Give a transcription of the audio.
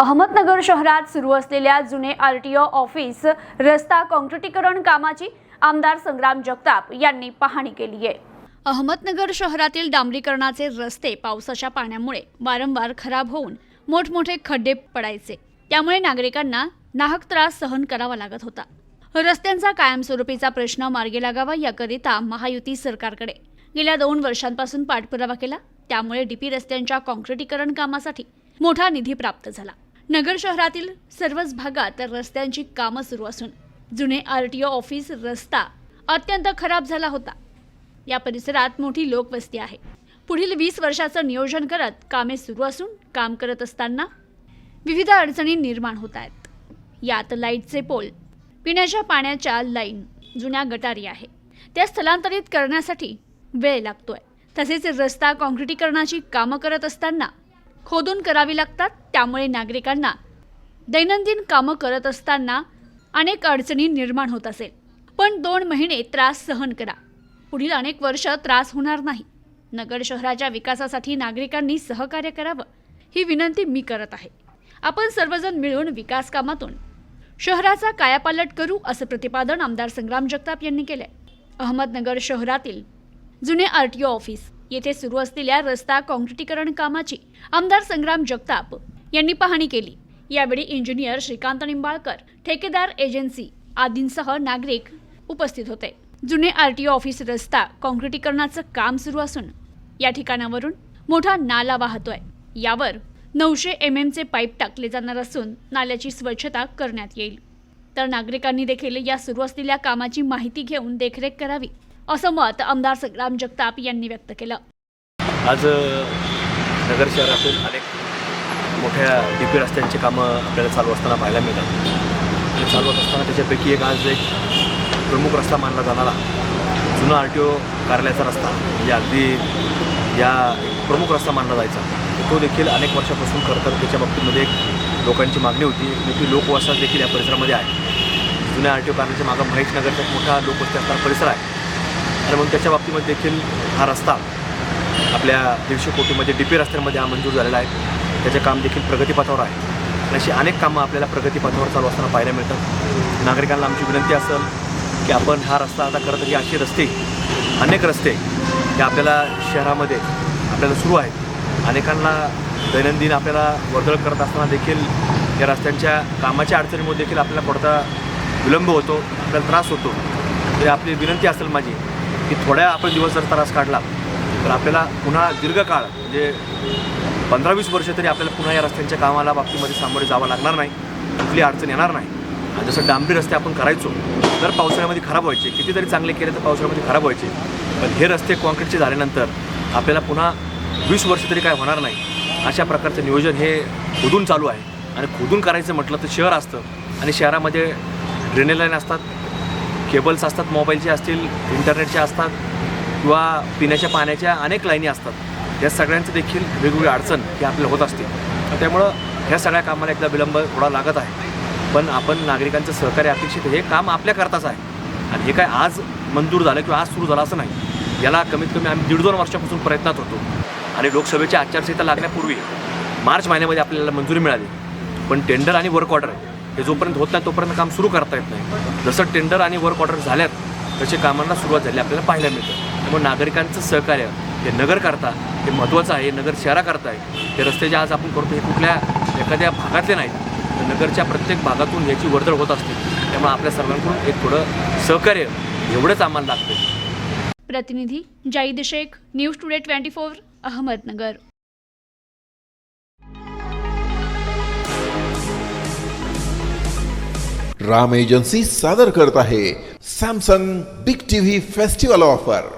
अहमदनगर शहरात सुरू असलेल्या जुने आर टी ओ ऑफिस रस्ता काँक्रिटीकरण कामाची आमदार संग्राम जगताप यांनी पाहणी केली आहे. अहमदनगर शहरातील डांबरीकरणाचे रस्ते पावसाच्या पाण्यामुळे वारंवार खराब होऊन मोठमोठे खड्डे पडायचे. त्यामुळे नागरिकांना नाहक त्रास सहन करावा लागत होता. रस्त्यांचा कायमस्वरूपीचा प्रश्न मार्गी लागावा याकरिता महायुती सरकारकडे गेल्या दोन वर्षांपासून पाठपुरावा केला. त्यामुळे डीपी रस्त्यांच्या काँक्रिटीकरण कामासाठी मोठा निधी प्राप्त झाला. नगर शहरातील सर्वच भागात रस्त्यांची कामं सुरू असून जुने आर टी ओ ऑफिस रस्ता अत्यंत खराब झाला होता. या परिसरात मोठी लोकवस्ती आहे. पुढील वीस वर्षाचं नियोजन करत कामे सुरू असून काम करत असताना विविध अडचणी निर्माण होत आहेत. यात लाईटचे पोल पिण्याच्या पाण्याच्या लाईन जुन्या गटारी आहे. त्या स्थलांतरित करण्यासाठी वेळ लागतोय. तसेच रस्ता काँक्रिटीकरणाची कामं करत असताना खोदून करावी लागतात. त्यामुळे नागरिकांना दैनंदिन कामं करत असताना अनेक अडचणी निर्माण होत असेल. पण दोन महिने त्रास सहन करा. पुढील अनेक वर्ष त्रास होणार नाही. नगर शहराच्या विकासासाठी नागरिकांनी सहकार्य करावं ही विनंती मी करत आहे. आपण सर्वजण मिळून विकास कामातून शहराचा कायापालट करू असं प्रतिपादन आमदार संग्राम जगताप यांनी केलंय. अहमदनगर शहरातील जुने आर टी ओ ऑफिस येथे सुरू असलेल्या रस्ता काँक्रिटीकरण कामाची आमदार संग्राम जगताप यांनी पाहणी केली. यावेळी इंजिनियर श्रीकांत निंबाळकर ठेकेदार एजन्सी आदींसह नागरिक उपस्थित होते. जुने आरटीओ ऑफिस रस्ता काँक्रिटीकरणाचं काम सुरू असून या ठिकाणावरून मोठा नाला वाहतोय. यावर नऊशे एम एमचे पाईप टाकले जाणार असून नाल्याची स्वच्छता करण्यात येईल. तर नागरिकांनी देखील या सुरू असलेल्या कामाची माहिती घेऊन देखरेख करावी असं मत आमदार संग्राम जगताप यांनी व्यक्त केलं. आज नगर शहरातील अनेक मोठ्या डी पी रस्त्यांची कामं आपल्याला चालू असताना पाहायला मिळतात. आणि चालू असताना त्याच्यापैकी एक आज एक प्रमुख रस्ता मानला जाणारा. जुना आर टी ओ कार्यालयाचा रस्ता. म्हणजे अगदी या प्रमुख रस्ता मानला जायचा. तो देखील अनेक वर्षापासून खरं तर त्याच्या बाबतीमध्ये एक लोकांची मागणी होती. एक मोठी लोकवसाहत देखील या परिसरामध्ये आहे. जुन्या आर टी ओ कार्यालयाच्या मागं महेश नगरचा एक मोठा लोकवस्ती असणारा परिसर आहे. आणि म्हणून त्याच्या बाबतीमध्ये देखील हा रस्ता आपल्या दीडशे कोटीमध्ये डी पी रस्त्यांमध्ये हा मंजूर झालेला आहे. त्याचे काम देखील प्रगतीपथावर आहे. आणि अशी अनेक कामं आपल्याला प्रगतीपथावर चालू असताना पाहायला मिळतात. नागरिकांना आमची विनंती असेल की आपण हा रस्ता आता खरं तर असे अशी रस्ते अनेक रस्ते हे आपल्याला शहरामध्ये आपल्याला सुरू आहेत. अनेकांना दैनंदिन आपल्याला वर्दळ करत असताना देखील या रस्त्यांच्या कामाच्या अडचणीमुळे देखील आपल्याला पडता विलंब होतो आपल्याला त्रास होतो. तरी आपली विनंती असेल माझी की थोड्या आपण दिवस जर त्रास काढला तर आपल्याला पुन्हा दीर्घकाळ म्हणजे पंधरा वीस वर्ष तरी आपल्याला पुन्हा या रस्त्यांच्या कामाला बाबतीमध्ये सामोरे जावं लागणार नाही. कुठली अडचण येणार नाही. आणि जसं डांबरी रस्ते आपण करायचो तर पावसाळ्यामध्ये खराब व्हायचे. कितीतरी चांगले केले तर पावसाळ्यामध्ये खराब व्हायचे. पण हे रस्ते कॉन्क्रीटचे झाल्यानंतर आपल्याला पुन्हा वीस वर्ष तरी काय होणार नाही. अशा प्रकारचं नियोजन हे खोदून चालू आहे. आणि खोदून करायचं म्हटलं तर शहर असतं. आणि शहरामध्ये ड्रेनेज लाईन असतात केबल्स असतात मोबाईलचे असतील इंटरनेटच्या असतात किंवा पिण्याच्या पाण्याच्या अनेक लाईनी असतात. या सगळ्यांचं देखील वेगवेगळी अडचण ही आपल्याला होत असते. तर त्यामुळं ह्या सगळ्या कामाला एकदा विलंब थोडा लागत आहे. पण आपण नागरिकांचं सहकार्य अपेक्षित हे काम आपल्याकरताच आहे. आणि हे काय आज मंजूर झालं किंवा आज सुरू झालं असं नाही. याला कमीत कमी आम्ही दीड दोन वर्षापासून प्रयत्नात होतो आणि लोकसभेची आचारसंहिता लागण्यापूर्वी मार्च महिन्यामध्ये आपल्याला मंजुरी मिळाली. पण टेंडर आणि वर्क ऑर्डर हे जोपर्यंत होत नाही तोपर्यंत काम सुरू करता येत नाही. जसं टेंडर आणि वर्क ऑर्डर झाल्यात तसे कामांना सुरुवात झाली आपल्याला पाहायला मिळतं. त्यामुळे नागरिकांचं सहकार्य हे नगर हे महत्त्वाचं आहे. नगर शहराकरता आहे. हे रस्ते जे आज आपण करतो हे कुठल्या एखाद्या भागातले नाहीत. तर नगरच्या प्रत्येक भागातून याची वर्दळ होत असते. त्यामुळे आपल्या सर्वांकडून एक थोडं सहकार्य एवढंच आम्हाला लागतं प्रतिनिधी Zaid Shaikh news today twenty four Ahmednagar. Ram agency सादर करत आहे. Samsung big TV festival offer.